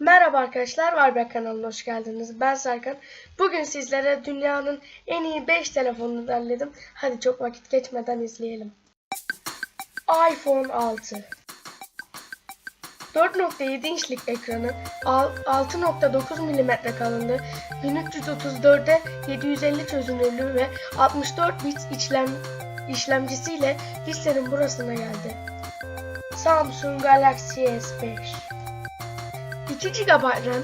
Merhaba arkadaşlar, Varbek kanalına hoş geldiniz. Ben Serkan. Bugün sizlere dünyanın en iyi 5 telefonunu derledim. Hadi çok vakit geçmeden izleyelim. iPhone 6 4.7 inçlik ekranı, al- 6.9 mm kalınlığı, 1334'e 750 çözünürlüğü ve 64 bit işlem işlemcisiyle listenin burasına geldi. Samsung Galaxy S5 2 GB RAM,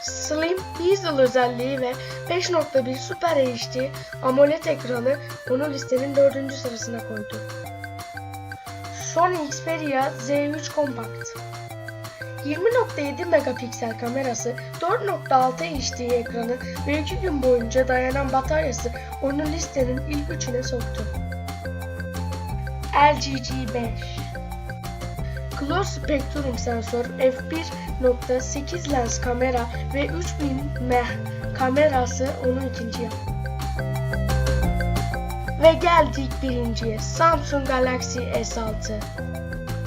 Slim Bezel özelliği ve 5.1 Super HD AMOLED ekranı onu listenin 4. sırasına koydu. Sony Xperia Z3 Compact 20.7 megapiksel kamerası, 4.6 HD ekranı ve 2 gün boyunca dayanan bataryası onu listenin ilk üçüne soktu. LG G5 Close Spectrum sensör f1.8 lens kamera ve 3000 mAh kamerası onu ikinci yaptı. Ve geldik birinciye Samsung Galaxy S6.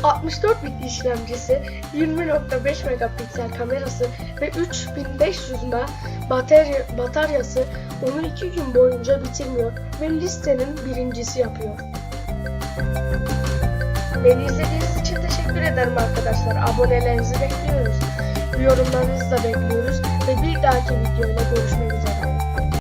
64 bit işlemcisi, 20.5 megapiksel kamerası ve 3500 mAh batarya, bataryası onu 2 gün boyunca bitirmiyor ve listenin birincisi yapıyor. Beni izlediğiniz için teşekkür ederim arkadaşlar. Abonelerinizi bekliyoruz. Yorumlarınızı da bekliyoruz. Ve bir dahaki videoyla görüşmek üzere.